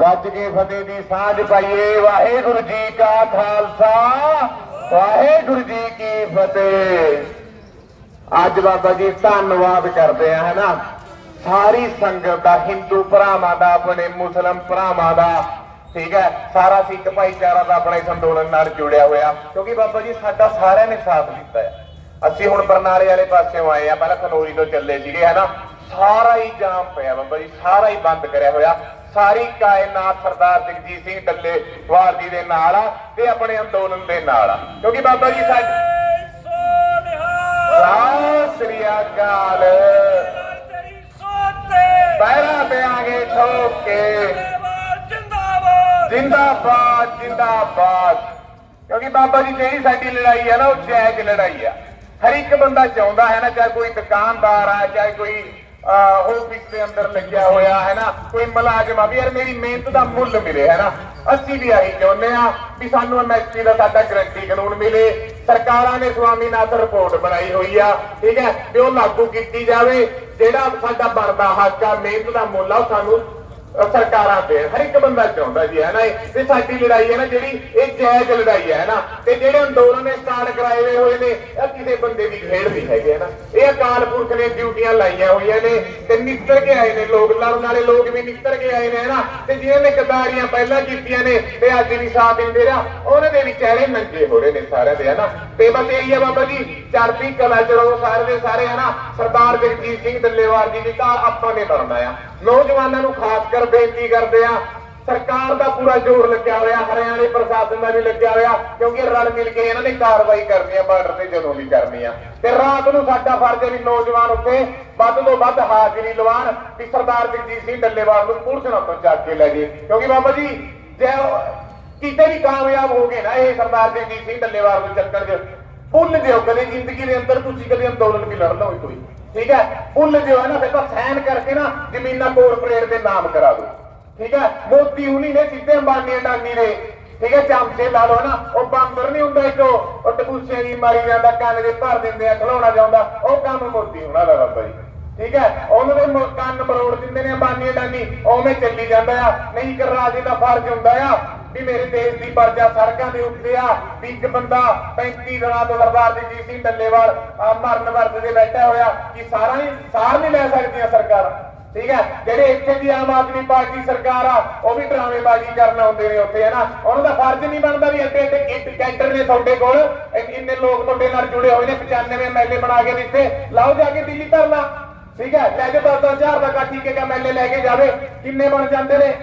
ਗੱਜ ਕੇ ਫਤਿਹ ਦੀ ਸਾਂਝ ਪਾਈਏ। ਵਾਹਿਗੁਰੂ ਜੀ ਕਾ ਖਾਲਸਾ, ਵਾਹਿਗੁਰੂ ਜੀ ਕੀ ਫਤਿਹ। ਅੱਜ ਬਾਬਾ ਜੀ ਧੰਨਵਾਦ ਕਰਦੇ ਆ ਹੈਨਾ ਸਾਰੀ ਸੰਗਤ ਦਾ, ਹਿੰਦੂ ਭਰਾਵਾਂ ਦਾ, ਆਪਣੇ ਮੁਸਲਮ ਭਰਾਵਾਂ ਦਾ, ਠੀਕ ਹੈ? ਸਾਰਾ ਸਿੱਖ ਭਾਈਚਾਰਾ ਦਾ ਆਪਣੇ ਇਸ ਅੰਦੋਲਨ ਨਾਲ ਜੁੜਿਆ ਹੋਇਆ। ਕਿਉਂਕਿ ਬਾਬਾ ਜੀ, ਸਾਡਾ ਸਾਰਿਆਂ ਨੇ ਸਾਥ ਦਿੱਤਾ ਹੈ। ਅਸੀਂ ਹੁਣ ਬਰਨਾਲੇ ਵਾਲੇ ਪਾਸਿਓਂ ਆਏ ਆ ਪਹਿਲਾਂ ਖਨੋਰੀ ਤੋਂ ਚੱਲੇ ਸੀਗੇ ਹਨਾ ਸਾਰਾ ਹੀ ਜਾਮ ਪਿਆ ਬਾਬਾ ਜੀ, ਸਾਰਾ ਹੀ ਬੰਦ ਕਰਿਆ ਹੋਇਆ। ਸਾਰੀ ਕਾਇਨਾਤ ਸਰਦਾਰ ਜਗਜੀਤ ਸਿੰਘ ਡੱਲੇਵਾਲ ਜੀ ਦੇ ਨਾਲ ਆ ਤੇ ਆਪਣੇ ਅੰਦੋਲਨ ਦੇ ਨਾਲ ਆ। ਕਿਉਂਕਿ ਬਾਬਾ ਜੀ, ਸਾਡੇ ਸਤਿ ਸ੍ਰੀ ਅਕਾਲ। ਪੈਰਾਂ ਤੇ ਆਗੇ ਠੋਕ ਕੇ। ਜਿੰਦਾਬਾਦ ਜਿੰਦਾਬਾਦ। ਕਿਉਂਕਿ ਬਾਬਾ ਜੀ, ਜਿਹੜੀ ਸਾਡੀ ਲੜਾਈ ਹੈ ਨਾ, ਉਹ ਜਾਇਜ਼ ਲੜਾਈ ਆ। ਹਰ ਇੱਕ ਬੰਦਾ ਚਾਹੁੰਦਾ ਹੈ ਨਾ, ਚਾਹੇ ਕੋਈ ਦੁਕਾਨਦਾਰ ਆ, ਚਾਹੇ ਕੋਈ ਆਫਿਸ ਦੇ ਅੰਦਰ ਲੱਗਿਆ ਹੋਇਆ ਹੈ ਨਾ, ਕੋਈ ਮੁਲਾਜ਼ਮ ਆ ਵੀ ਯਾਰ ਮੇਰੀ ਮਿਹਨਤ ਦਾ ਮੁੱਲ ਮਿਲੇ, ਹੈ ਨਾ। ਅਸੀਂ ਵੀ ਆਹੀ ਚਾਹੁੰਦੇ ਆ ਵੀ ਸਾਨੂੰ ਐਮਐਸਪੀ ਦਾ ਸਾਡਾ ਗਰੰਟੀ ਕਾਨੂੰਨ ਮਿਲੇ। ਸਰਕਾਰਾਂ ਨੇ ਸਵਾਮੀਨਾਥਨ ਰਿਪੋਰਟ ਬਣਾਈ ਹੋਈ ਆ, ਠੀਕ ਹੈ, ਵੀ ਉਹ ਲਾਗੂ ਕੀਤੀ ਜਾਵੇ। ਜਿਹੜਾ ਸਾਡਾ ਬਣਦਾ ਹੱਕ ਆ, ਮਿਹਨਤ ਦਾ ਮੁੱਲ ਆ, ਉਹ ਸਾਨੂੰ ਸਰਕਾਰਾਂ ਤੇ। ਹਰ ਇੱਕ ਬੰਦਾ ਚਾਹੁੰਦਾ ਜੀ, ਹੈ ਨਾ? ਇਹ ਤੇ ਸਾਡੀ ਲੜਾਈ ਹੈ ਨਾ, ਜਿਹੜੀ ਇਹ ਜਾਇਜ਼ ਲੜਾਈ ਹੈ ਨਾ। ਤੇ ਜਿਹੜੇ ਅੰਦੋਲਨ ਨੇ ਸਟਾਰਟ ਕਰਾਏ ਹੋਏ ਨੇ, ਇਹ ਕਿਸੇ ਬੰਦੇ ਦੀ ਖੇਡ ਨਹੀਂ ਹੈਗੇ ਨਾ? ਇਹ ਅਕਾਲ ਪੁਰਖ ਨੇ ਡਿਊਟੀਆਂ ਲਾਈਆਂ ਹੋਈਆਂ ਨੇ ਤੇ ਨਿਕਲ ਕੇ ਆਏ ਨੇ ਲੋਕ। ਲੜਨ ਵਾਲੇ ਲੋਕ ਵੀ ਨਿੱਤਰ ਕੇ ਆਏ ਨੇ ਨਾ? ਤੇ ਜਿਹਨਾਂ ਨੇ ਕਦਾਰੀਆਂ ਪਹਿਲਾਂ ਕੀਤੀਆਂ ਨੇ ਤੇ ਅੱਜ ਵੀ ਸਾਥ ਦਿੰਦੇ ਰਿਹਾ ਉਹਨਾਂ ਦੇ ਵੀ ਚਿਹਰੇ ਨੰਗੇ ਹੋ ਰਹੇ ਨੇ ਸਾਰਿਆਂ ਦੇ ਹਨਾ ਤੇ ਬਸ ਇਹੀ ਹੈ ਬਾਬਾ ਜੀ, ਚੜ੍ਹਦੀ ਕਲਾ ਚ ਸਾਰੇ ਦੇ ਸਾਰੇ ਹਨਾ ਸਰਦਾਰ ਜਗਜੀਤ ਸਿੰਘ ਦੱਲੇਵਾਲ ਜੀ ਦੀ ਤਾਂ ਆਪਾਂ ਨੇ ਕਰਨਾ ਆ ਨੌਜਵਾਨਾਂ ਨੂੰ ਖਾਸ ਕਰ ਬੇਨਤੀ ਕਰਦੇ ਆ। ਸਰਕਾਰ ਦਾ ਪੂਰਾ ਜ਼ੋਰ ਲੱਗਿਆ ਹੋਇਆ, ਹਰਿਆਣੇ ਪ੍ਰਸ਼ਾਸਨ ਦਾ ਵੀ ਲੱਗਿਆ ਹੋਇਆ, ਕਿਉਂਕਿ ਰਲ ਮਿਲ ਕੇ ਇਹਨਾਂ ਨੇ ਕਾਰਵਾਈ ਕਰਨੀ ਆ, ਬਾਰਡਰ ਤੇ ਜਦੋਂ ਵੀ ਕਰਨੀ ਆ। ਤੇ ਰਾਤ ਨੂੰ ਸਾਡਾ ਫਰਜ਼ ਹੈ ਵੀ ਨੌਜਵਾਨ ਉੱਥੇ ਵੱਧ ਤੋਂ ਵੱਧ ਹਾਜ਼ਰੀ ਲਵਾਣ ਵੀ ਸਰਦਾਰ ਜਗਜੀਤ ਸਿੰਘ ਡੱਲੇਵਾਲ ਨੂੰ ਪੁਲਿਸ ਤੋਂ ਚੱਕ ਕੇ ਲੈ ਜੇ ਕਿਉਂਕਿ ਬਾਬਾ ਜੀ, ਜੇ ਕਿਤੇ ਵੀ ਕਾਮਯਾਬ ਹੋ ਗਏ ਨਾ, ਇਹ ਸਰਦਾਰ ਜਗਜੀਤ ਸਿੰਘ ਡੱਲੇਵਾਲ ਨੂੰ ਚੱਕਣ ਚ ਭੁੱਲ ਜਿਓ ਕਦੇ ਜ਼ਿੰਦਗੀ ਦੇ ਅੰਦਰ ਤੁਸੀਂ ਕਦੇ ਅੰਦੋਲਨ ਵੀ ਲੜ ਲਓਗੇ ਕੋਈ। ਠੀਕ ਹੈ? ਭੁੱਲ ਜਿਓ ਹੈ ਨਾ ਫਿਰ ਤਾਂ ਸਾਈਨ ਕਰਕੇ ਨਾ ਜ਼ਮੀਨਾਂ ਕਾਰਪੋਰੇਟ ਦੇ ਨਾਮ ਕਰਾ ਦਿਓ। ਠੀਕ ਹੈ? ਮੋਦੀ ਹੁਣੀ ਨੇ ਸਿੱਧੇ ਅੰਬਾਨੀ ਅਡਾਨੀ ਨੇ ਠੀਕ ਹੈ? ਚਮਚੇ ਲਾ ਲਓ ਨਾ, ਉਹ ਬਾਂਦਰ ਨਹੀਂ ਹੁੰਦਾ ਇੱਕ, ਉਹ ਉਹ ਦੀ ਮਾਰੀ ਜਾਂਦਾ, ਕੰਨ ਦੇ ਭਰ ਦਿੰਦੇ ਆ ਖਲਾਉਣਾ ਜਾਂਦਾ ਉਹ ਕੰਮ ਮੋਤੀ ਉਹਨਾਂ ਦਾ ਬਾਬਾ ਜੀ। ਠੀਕ ਹੈ? ਉਹਨਾਂ ਦੇ ਕੰਨ ਮਰੋੜ ਦਿੰਦੇ ਨੇ ਅੰਬਾਨੀ ਅੰਡਾਨੀ ਉਵੇਂ ਚੱਲੀ ਜਾਂਦਾ ਆ। ਨਹੀਂ ਕਰ ਰਾਜੇ ਦਾ ਫਰਜ਼ ਹੁੰਦਾ ਆ ਵੀ ਮੇਰੇ ਦੇਸ਼ ਦੀ ਪਰਜਾ ਸੜਕਾਂ ਦੇ ਉੱਤੇ ਆ ਵੀ ਇੱਕ ਬੰਦਾ 35 ਦਿਨਾਂ ਤੋਂ ਸਰਦਾਰ ਜਗਜੀਤ ਸਿੰਘ ਡੱਲੇਵਾਲ ਆਹ ਮਰਨ ਵਰਤ ਦੇ ਬੈਠਾ ਹੋਇਆ ਕਿ ਸਾਰਾ ਨਹੀਂ ਸਾਰ ਨਹੀਂ ਲੈ ਸਕਦੀਆਂ ਸਰਕਾਰ। ਠੀਕ ਹੈ? ਜਿਹੜੇ ਇੱਥੇ ਦੀ ਆਮ ਆਦਮੀ ਪਾਰਟੀ ਸਰਕਾਰ ਆ, ਉਹ ਵੀ ਡਰਾਮੇਬਾਜ਼ੀ ਕਰਨ ਆਉਂਦੇ ਨੇ ਉੱਥੇ ਹੈ ਨਾ ਉਹਨਾਂ ਦਾ ਫਰਜ਼ ਨਹੀਂ ਬਣਦਾ ਵੀ ਅੱਡੇ ਅੱਡੇ ਕਿੱਟ ਕੈਂਟਰ ਨੇ ਤੁਹਾਡੇ ਕੋਲ। ਇ- ਇੰਨੇ ਲੋਕ ਤੁਹਾਡੇ ਨਾਲ ਜੁੜੇ ਹੋਏ ਨੇ 95 ਐਮਐਲਏ ਬਣਾ ਕੇ ਦਿੱਤੇ। ਲਾਓ ਜਾ ਕੇ ਦਿੱਲੀ ਧਰਨਾ। ਠੀਕ ਹੈ? ਲੈ ਜਾਓ 10000 ਦਾ ਕਾਠੀ ਕੇ ਐਮਐਲਏ ਲੈ ਕੇ ਜਾਵੇ। ਕਿੰਨੇ ਬਣ ਜਾਂਦੇ ਨੇ?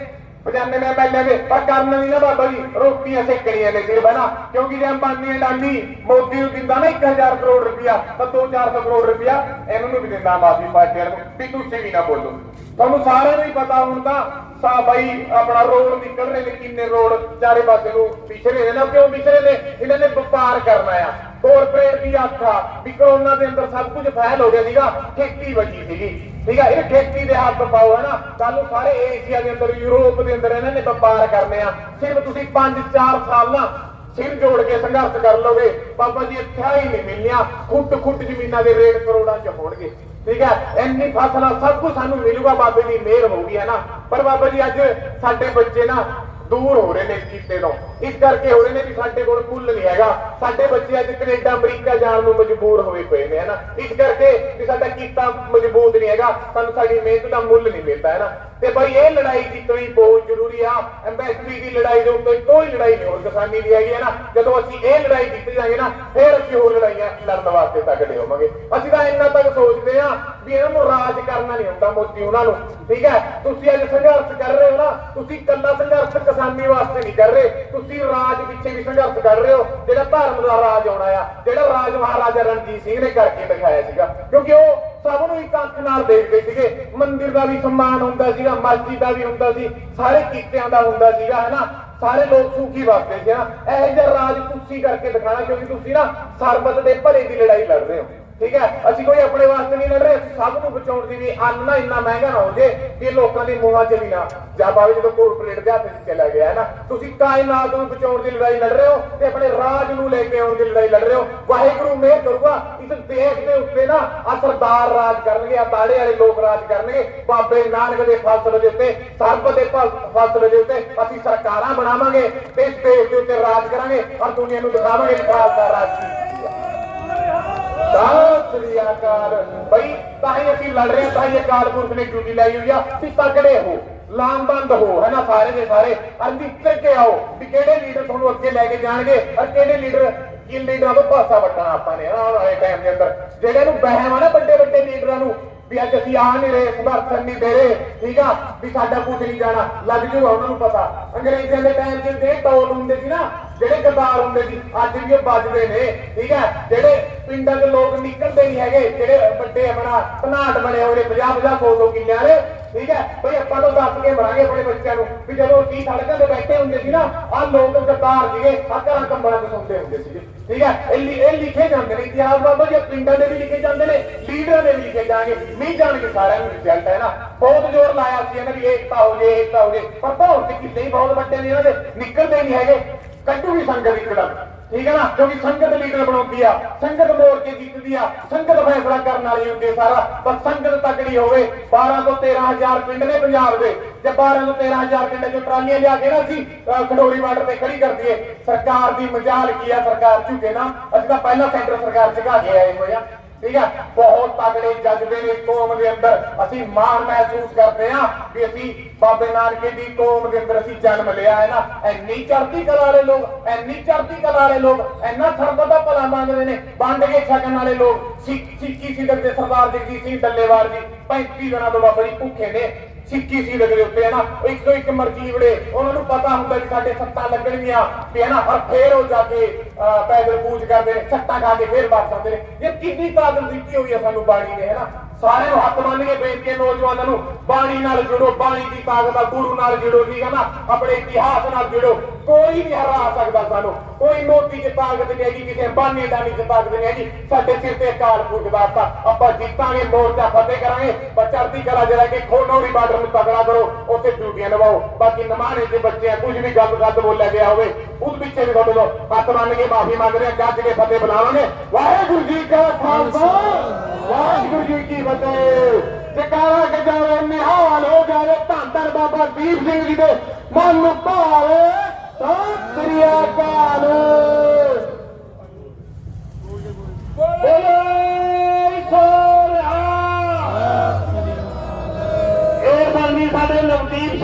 95 ਐਮਐਲਏ ਦੇ ਪਰ ਕਰਨ ਨਹੀਂ ਨਾ ਬਾਬਾ ਜੀ, ਰੋਟੀਆਂ ਸੇਕਣੀਆਂ ਨੇ ਸਿਰਫ ਨਾ ਕਿਉਂਕਿ ਜੇ ਅੰਬਾਨੀ ਅਡਾਨੀ ਮੋਦੀ ਨੂੰ ਦਿੰਦਾ ਨਾ 1000 ਕਰੋੜ ਰੁਪਇਆ, ਤਾਂ 2-400 ਕਰੋੜ ਰੁਪਇਆ ਇਹਨਾਂ ਨੂੰ ਵੀ ਦਿੰਦਾ ਆਮ ਆਦਮੀ ਨੂੰ, ਵੀ ਤੁਸੀਂ ਵੀ ਨਾ ਬੋਲੋ। ਤੁਹਾਨੂੰ ਸਾਰਿਆਂ ਨੂੰ ਹੀ ਪਤਾ ਹੁਣ ਤਾਂ, ਸਾ ਬਾਈ ਆਪਣਾ ਰੋਡ ਨਿਕਲ ਰਹੇ ਨੇ, ਕਿੰਨੇ ਰੋਡ ਚਾਰੇ ਪਾਸੇ ਨੂੰ ਪਿਛੜੇ ਨੇ, ਨਾ ਕਿਉਂ ਪਿਛੜੇ ਨੇ? ਇਹਨਾਂ ਨੇ ਵਪਾਰ ਕਰਨਾ ਆ। ਕਾਰਪੋਰੇਟ ਦੀ ਆਖਾ ਵੀ ਕਰੋਨਾ ਦੇ ਅੰਦਰ ਸਭ ਕੁਝ ਫੈਲ ਹੋ ਗਿਆ ਸੀਗਾ, ਠੇਕੀ ਬਚੀ ਸੀਗੀ। ਠੀਕ ਹੈ ਇਹ ਠੇਕੀ ਦੇ ਹੱਥ ਪਾਓ ਹੈ ਨਾ ਕੱਲ ਨੂੰ ਸਾਰੇ ਏਸ਼ੀਆ ਦੇ ਅੰਦਰ, ਯੂਰਪ ਦੇ ਅੰਦਰ ਇਹਨਾਂ ਨੇ ਵਪਾਰ ਕਰਨੇ ਆ। ਸਿਰਫ ਤੁਸੀਂ 5-4 ਸਾਲ ਨਾ ਸਿਰ ਜੋੜ ਕੇ ਸੰਘਰਸ਼ ਕਰ ਲਓਗੇ। ਬਾਬਾ ਜੀ, ਇੱਥੇ ਹੀ ਨਹੀਂ ਮਿਲਣੀਆਂ। ਖੁੱਟ ਖੁੱਟ ਜ਼ਮੀਨਾਂ ਦੇ ਰੇਟ ਕਰੋੜਾਂ ਚ ਹੋਣਗੇ। ਠੀਕ ਹੈ ਇੰਨੀ ਫਸਲਾਂ ਸਭ ਕੁਝ ਸਾਨੂੰ ਮਿਲੂਗਾ, ਬਾਬੇ ਦੀ ਮਿਹਰ ਹੋਊਗੀ ਹੈ ਨਾ। ਪਰ ਬਾਬਾ ਜੀ, ਅੱਜ ਸਾਡੇ ਬੱਚੇ ਨਾ ਦੂਰ ਹੋ ਰਹੇ ਨੇ ਇਸ ਕੀਤੇ ਤੋਂ। ਇਸ ਕਰਕੇ ਹੋ ਰਹੇ ਨੇ ਵੀ ਸਾਡੇ ਕੋਲ ਕੁੱਲ ਨਹੀਂ ਹੈਗਾ। ਸਾਡੇ ਬੱਚੇ ਅੱਜ ਕੈਨੇਡਾ, ਅਮਰੀਕਾ ਜਾਣ ਨੂੰ ਮਜਬੂਰ ਹੋਏ ਪਏ ਨੇ, ਹਨਾ? ਇਸ ਕਰਕੇ ਵੀ ਸਾਡਾ ਕੀਤਾ ਮਜ਼ਬੂਤ ਨਹੀਂ ਹੈਗਾ। ਸਾਨੂੰ ਸਾਡੀ ਮਿਹਨਤ ਦਾ ਮੁੱਲ ਨਹੀਂ ਮਿਲਦਾ ਹੈ ਤੇ ਭਾਈ ਇਹ ਲੜਾਈ ਜਿੱਤਣੀ ਬਹੁਤ ਜ਼ਰੂਰੀ ਆ। ਐਮਬੈਸਡਰੀ ਦੀ ਲੜਾਈ ਦੇ ਉੱਤੇ ਕੋਈ ਲੜਾਈ ਨਹੀਂ ਹੋਰ ਕਿਸਾਨੀ ਦੀ ਹੈਗੀ ਹੈ ਨਾ ਜਦੋਂ ਅਸੀਂ ਇਹ ਲੜਾਈ ਜਿੱਤ ਜਾਾਂਗੇ ਨਾ, ਫਿਰ ਅਸੀਂ ਹੋਰ ਲੜਾਈਆਂ ਲੜਨ ਵਾਸਤੇ ਤਕੜੇ ਹੋਵਾਂਗੇ। ਅਸੀਂ ਤਾਂ ਇੰਨਾ ਤੱਕ ਸੋਚਦੇ ਆ ਵੀ ਇਹਨਾਂ ਨੂੰ ਰਾਜ ਕਰਨਾ ਨਹੀਂ ਹੁੰਦਾ ਮੋਦੀ ਉਹਨਾਂ ਨੂੰ, ਠੀਕ ਹੈ? ਤੁਸੀਂ ਅੱਜ ਸੰਘਰਸ਼ ਕਰ ਰਹੇ ਹੋ ਨਾ, ਤੁਸੀਂ ਇਕੱਲਾ ਸੰਘਰਸ਼ ਕਿਸਾਨੀ ਵਾਸਤੇ ਨਹੀਂ ਕਰ ਰਹੇ। ਤੁਸੀਂ ਰਾਜ ਪਿੱਛੇ ਵੀ ਸੰਘਰਸ਼ ਕਰ ਰਹੇ ਹੋ, ਜਿਹੜਾ ਧਰਮ ਦਾ ਰਾਜ ਆਉਣਾ ਆ, ਜਿਹੜਾ ਰਾਜ ਮਹਾਰਾਜਾ ਰਣਜੀਤ ਸਿੰਘ ਨੇ ਕਰਕੇ ਦਿਖਾਇਆ ਸੀਗਾ। ਕਿਉਂਕਿ ਉਹ ਸਭ ਨੂੰ ਇੱਕ ਅੱਖ ਨਾਲ ਦੇਖਦੇ ਸੀਗੇ। ਮੰਦਿਰ ਦਾ ਵੀ ਸਨਮਾਨ ਹੁੰਦਾ ਸੀਗਾ, ਮਸਜਿਦ ਦਾ ਵੀ ਹੁੰਦਾ ਸੀ, ਸਾਰੇ ਕੀਤਿਆਂ ਦਾ ਹੁੰਦਾ ਸੀਗਾ, ਹੈਨਾ? ਸਾਰੇ ਲੋਕ ਸੁਖੀ ਵਸਦੇ ਸੀ ਨਾ ਇਹ ਜਿਹਾ ਰਾਜ ਤੁਸੀਂ ਕਰਕੇ ਦਿਖਾਣਾ ਕਿਉਂਕਿ ਤੁਸੀਂ ਨਾ ਸਰਬਤ ਦੇ ਭਲੇ ਦੀ ਲੜਾਈ ਲੜ ਰਹੇ ਹੋ। ਠੀਕ ਹੈ? ਅਸੀਂ ਕੋਈ ਆਪਣੇ ਵਾਸਤੇ ਨਹੀਂ ਲੜ ਰਹੇ ਸਭ ਨੂੰ ਬਚਾਉਣ ਦੀ ਵੀ ਅੰਨ ਨਾ ਇੰਨਾ ਮਹਿੰਗਾ ਨਾ ਹੋ ਜੇ ਕਿ ਲੋਕਾਂ ਦੀ ਮੂੰਹਾਂ 'ਚ ਵੀ ਨਾ। ਜਾ ਪਾਵੇ ਜਦੋਂ ਕੋਰਪੋਰੇਟ ਦੇ ਹੱਥ 'ਚ ਚਲਾ ਗਿਆ ਹੈ ਨਾ। ਤੁਸੀਂ ਕਾਇਨਾਤ ਨੂੰ ਬਚਾਉਣ ਦੀ ਲੜਾਈ ਲੜ ਰਹੇ ਹੋ ਤੇ ਆਪਣੇ ਰਾਜ ਨੂੰ ਲੈ ਕੇ ਆਉਣ ਦੀ ਲੜਾਈ ਲੜ ਰਹੇ ਹੋ। ਵਾਹਿਗੁਰੂ ਮਿਹਰ ਕਰੂਗਾ, ਇਸ ਦੇਸ਼ ਦੇ ਉੱਤੇ ਨਾ ਆ ਸਰਦਾਰ ਰਾਜ ਕਰਨਗੇ ਆ ਤਾੜੇ ਵਾਲੇ ਲੋਕ ਰਾਜ ਕਰਨਗੇ। ਬਾਬੇ ਨਾਨਕ ਦੇ ਫਲਸਫੇ ਦੇ ਉੱਤੇ, ਸਰਬ ਦੇ ਫਲ- ਫਲਸਫੇ ਦੇ ਉੱਤੇ ਅਸੀਂ ਸਰਕਾਰਾਂ ਬਣਾਵਾਂਗੇ ਤੇ ਇਸ ਦੇਸ਼ ਦੇ ਉੱਤੇ ਰਾਜ ਕਰਾਂਗੇ ਔਰ ਦੁਨੀਆ ਨੂੰ ਦਿਖਾਵਾਂਗੇ ਕਿ ਖਾਲਸਾ ਰਾਜ ਕੀ ਸਤਿ ਸ੍ਰੀ ਅਕਾਲ ਬਈ, ਤਾਂ ਹੀ ਅਸੀਂ ਲੜ ਰਹੇ ਤਾਂ ਹੀ ਅਕਾਲ ਪੁਰਖ ਨੇ ਡਿਊਟੀ ਲਾਈ ਹੋਈ ਆ। ਵੀ ਤਕੜੇ ਹੋ, ਲਾਮਬੰਦ ਹੋ, ਹੈ ਨਾ ਸਾਰੇ ਦੇ ਸਾਰੇ। ਅਰ ਨਿਕਲ ਕੇ ਆਓ ਵੀ ਕਿਹੜੇ ਲੀਡਰ ਤੁਹਾਨੂੰ ਅੱਗੇ ਲੈ ਕੇ ਜਾਣਗੇ ਔਰ ਕਿਹੜੇ ਲੀਡਰ, ਕਿਨ ਲੀਡਰਾਂ ਤੋਂ ਪਾਸਾ ਵੱਟਣਾ ਆਪਾਂ ਨੇ ਆਉਣ ਵਾਲੇ ਟਾਈਮ ਦੇ ਅੰਦਰ। ਜਿਹੜੇ ਨੂੰ ਵਹਿਮ ਆ ਨਾ ਵੱਡੇ ਵੱਡੇ ਲੀਡਰਾਂ ਨੂੰ ਵੀ ਅੱਜ ਅਸੀਂ ਆ ਨਹੀਂ ਰਹੇ ਸਮਰਥਨ ਨਹੀਂ ਦੇ ਰਹੇ, ਠੀਕ ਆ? ਵੀ ਸਾਡਾ ਕੁਝ ਨਹੀਂ ਜਾਣਾ, ਲੱਗ ਜੂਗਾ ਉਹਨਾਂ ਨੂੰ ਪਤਾ। ਅੰਗਰੇਜ਼ਾਂ ਦੇ ਟਾਈਮ 'ਚ ਜਿਹੜੇ ਟੋਲ ਹੁੰਦੇ ਸੀ ਨਾ, ਜਿਹੜੇ ਗੱਦਾਰ ਹੁੰਦੇ ਸੀ, ਅੱਜ ਵੀ ਉਹ ਵੱਜਦੇ ਨੇ, ਠੀਕ ਹੈ ਜਿਹੜੇ ਪਿੰਡਾਂ ਦੇ ਲੋਕ ਨਿਕਲਦੇ ਨਹੀਂ ਹੈਗੇ, ਜਿਹੜੇ ਵੱਡੇ ਆਪਣਾ ਧਨਾਟ ਬਣੇ ਹੋਏ ਨੇ 50 50 100 100 ਕਿੱਲਿਆਂ ਵਾਲੇ ਠੀਕ ਹੈ? ਬਈ ਆਪਾਂ ਤੋਂ ਦੱਸ ਕੇ ਮਰਾਂਗੇ ਆਪਣੇ ਬੱਚਿਆਂ ਨੂੰ ਵੀ ਜਦੋਂ ਕੀ ਸੜਕਾਂ ਤੇ ਬੈਠੇ ਹੁੰਦੇ ਸੀ ਨਾ, ਆਹ ਲੋਕ ਗੱਦਾਰ ਸੀਗੇ, ਆਹ ਘਰਾਂ ਕੰਬਲਾਂ 'ਚ ਸੌਂਦੇ ਹੁੰਦੇ ਸੀਗੇ। ਠੀਕ ਹੈ? ਇਹ ਲਿ- ਇਹ ਲਿਖੇ ਜਾਂਦੇ ਨੇ, ਇਤਿਹਾਸ ਬਾਬਾ ਜੀ ਪਿੰਡਾਂ ਦੇ ਵੀ ਲਿਖੇ ਜਾਂਦੇ ਨੇ, ਲੀਡਰਾਂ ਦੇ ਵੀ ਲਿਖੇ ਜਾਣਗੇ, ਨਹੀਂ ਜਾਣਗੇ ਸਾਰਿਆਂ ਨੂੰ ਰਿਜ਼ਲਟ ਹੈ ਨਾ? ਬਹੁਤ ਜ਼ੋਰ ਲਾਇਆ ਸੀ ਇਹਨਾਂ ਦੀ ਏਕਤਾ ਹੋ ਜੇ, ਏਕਤਾ ਹੋ ਜੇ। ਪਰ ਬਹੁਤ ਤੇ ਬਹੁਤ ਵੱਡੇ ਨੇ ਇਹਨਾਂ ਦੇ, ਨਿਕਲਦੇ ਨਹੀਂ ਹੈਗੇ। ਕੱਢੂ ਵੀ ਸੰਗਤ ਇੱਕਦਮ ਠੀਕ ਹੈ ਨਾ? ਕਿਉਂਕਿ ਸੰਗਤ ਲੀਡਰ ਬਣਾਉਂਦੀ ਆ। ਸੰਗਤ ਮੋੜ ਕੇ ਜਿੱਤਦੀ ਆ। ਸੰਗਤ ਫੈਸਲਾ ਕਰਨ ਵਾਲੀ ਹੁੰਦੀ ਆ ਸਾਰਾ। ਪਰ ਸੰਗਤ ਤਕੜੀ ਹੋਵੇ। 12 ਤੋਂ 13000 ਪਿੰਡ ਨੇ ਪੰਜਾਬ ਦੇ। ਜੇ 12 ਤੋਂ 13000 ਪਿੰਡ ਚੋਂ ਟਰਾਲੀਆਂ ਲਿਆ ਕੇ ਨਾ ਅਸੀਂ ਖਡੋਰੀ ਬਾਰਡਰ ਤੇ ਖੜੀ ਕਰ ਦਈਏ। ਸਰਕਾਰ ਦੀ ਮਜਾਲ ਕੀ ਆ? ਸਰਕਾਰ ਝੁਕੇ ਨਾ। ਅਸੀਂ ਤਾਂ ਪਹਿਲਾਂ ਸੈਂਟਰ ਸਰਕਾਰ ਝੁਕਾ ਕੇ ਆਏ ਹੋਏ ਆ। ਠੀਕ ਹੈ? ਬਹੁਤ ਤਗੜੇ ਜਜ਼ਬੇ ਨੇ ਕੌਮ ਦੇ ਅੰਦਰ। ਅਸੀਂ ਮਾਣ ਮਹਿਸੂਸ ਕਰਦੇ ਆ ਕਿ ਅਸੀਂ ਬਾਬੇ ਨਾਨਕੇ ਦੀ ਕੌਮ ਦੇ ਅੰਦਰ ਅਸੀਂ ਜਨਮ ਲਿਆ ਹੈ ਨਾ। ਇੰਨੀ ਚੜ੍ਹਦੀ ਕਲਾ ਵਾਲੇ ਲੋਕ, ਇੰਨੀ ਚੜ੍ਹਦੀ ਕਲਾ ਵਾਲੇ ਲੋਕ, ਇੰਨਾ ਸਰਬਤ ਦਾ ਭਲਾ ਮੰਗਦੇ ਨੇ, ਵੰਡ ਕੇ ਛਕਣ ਵਾਲੇ ਲੋਕ। ਸਿੱਖ ਸਿੱਖੀ ਸਿੱਧਕ ਦੇ ਸਰਦਾਰ ਜਗਜੀਤ ਸਿੰਘ ਡੱਲੇਵਾਲ ਜੀ 35 ਦਿਨਾਂ ਤੋਂ ਬਾਬਾ ਜੀ ਭੁੱਖੇ ਨੇ। ਸਿੱਖੀ ਸੀ ਦੇ ਉੱਤੇ ਹੈ ਨਾ 101 ਮਰਜੀਵੜੇ ਉਹਨਾਂ ਨੂੰ ਪਤਾ ਹੁੰਦਾ ਕਿ ਸਾਡੇ ਸੱਟਾਂ ਲੱਗਣਗੀਆਂ ਤੇ ਹੈ ਨਾ ਔਰ ਫੇਰ ਉਹ ਜਾ ਕੇ ਅਹ, ਪੈਦਲ ਪੂਜ ਕਰਦੇ ਨੇ ਸੱਟਾਂ ਖਾ ਕੇ ਫੇਰ ਵਾਪਸ ਆਉਂਦੇ ਨੇ। ਇਹ ਕਿੰਨੀ ਤਾਕਤ ਦਿੱਤੀ ਹੋਈ ਹੈ ਸਾਨੂੰ ਬਾਣੀ ਨੇ ਹੈ ਨਾ ਸਾਰਿਆਂ ਨੂੰ ਹੱਥ ਬੰਨ ਕੇ ਬੇਨਤੀ ਕੇ ਨੌਜਵਾਨਾਂ ਨੂੰ, ਬਾਣੀ ਨਾਲ ਜੁੜੋ, ਬਾਣੀ ਦੀ ਤਾਕਤ ਨਾਲ ਗੁਰੂ ਨਾਲ ਜੁੜੋ, ਠੀਕ ਹੈ ਨਾ? ਆਪਣੇ ਇਤਿਹਾਸ ਨਾਲ ਜੁੜੋ। ਕੋਈ ਨਹੀਂ ਹਰਾ ਸਕਦਾ ਸਾਨੂੰ। ਕੋਈ ਮੋਤੀ 'ਚ ਤਾਕਤ ਨਹੀਂ ਹੈਗੀ, ਕਿਸੇ ਬਾਣੀ ਡਾਣੀ 'ਚ ਤਾਕਤ ਨਹੀਂ ਹੈਗੀ। ਸਾਡੇ ਸਿਰ ਤੇ ਅਕਾਲ ਪੁਰਖ ਦਾ ਆਪਾਂ ਜਿੱਤਾਂਗੇ, ਮੋਰਚਾ ਫਤਿਹ ਕਰਾਂਗੇ, ਪਰ ਚੜ੍ਹਦੀ ਕਲਾ ਜਿਹੜਾ ਕਿ ਖੋਨੌਰੀ ਬਾਰਡਰ ਨੂੰ ਤਕੜਾ ਕਰੋ, ਉੱਥੇ ਡਿਊਟੀਆਂ ਨਿਭਾਓ ਬਾਕੀ ਨਮਾਣੇ ਦੇ ਬੱਚੇ ਆ ਕੁਝ ਵੀ ਗੱਲ ਗੱਦ ਬੋਲਿਆ ਗਿਆ ਹੋਵੇ, ਉਸ ਪਿੱਛੇ ਵੀ ਤੁਹਾਡੇ ਤੋਂ ਹੱਥ ਮੰਨ ਕੇ ਮਾਫੀ ਮੰਗ ਰਹੇ ਗੱਜ ਕੇ ਫਤਿਹ ਬੁਲਾਵਾਂਗੇ। ਵਾਹਿਗੁਰੂ ਜੀ ਕਾ ਖਾਲਸਾ! ਵਾਹਿਗੁਰੂ ਜੀ ਕੀ ਫਤਿਹ ਜਕਾਰਾ ਗਜਾਵੇ ਨਿਹਾਲ ਹੋ ਜਾਵੇ ਧੰਦਰ ਬਾਬਾ ਦੀਪ ਸਿੰਘ ਜੀ ਦੇ ਮਨ ਨੂੰ ਭਾਵੇ ਸਤਿ ਸ੍ਰੀ ਅਕਾਲ।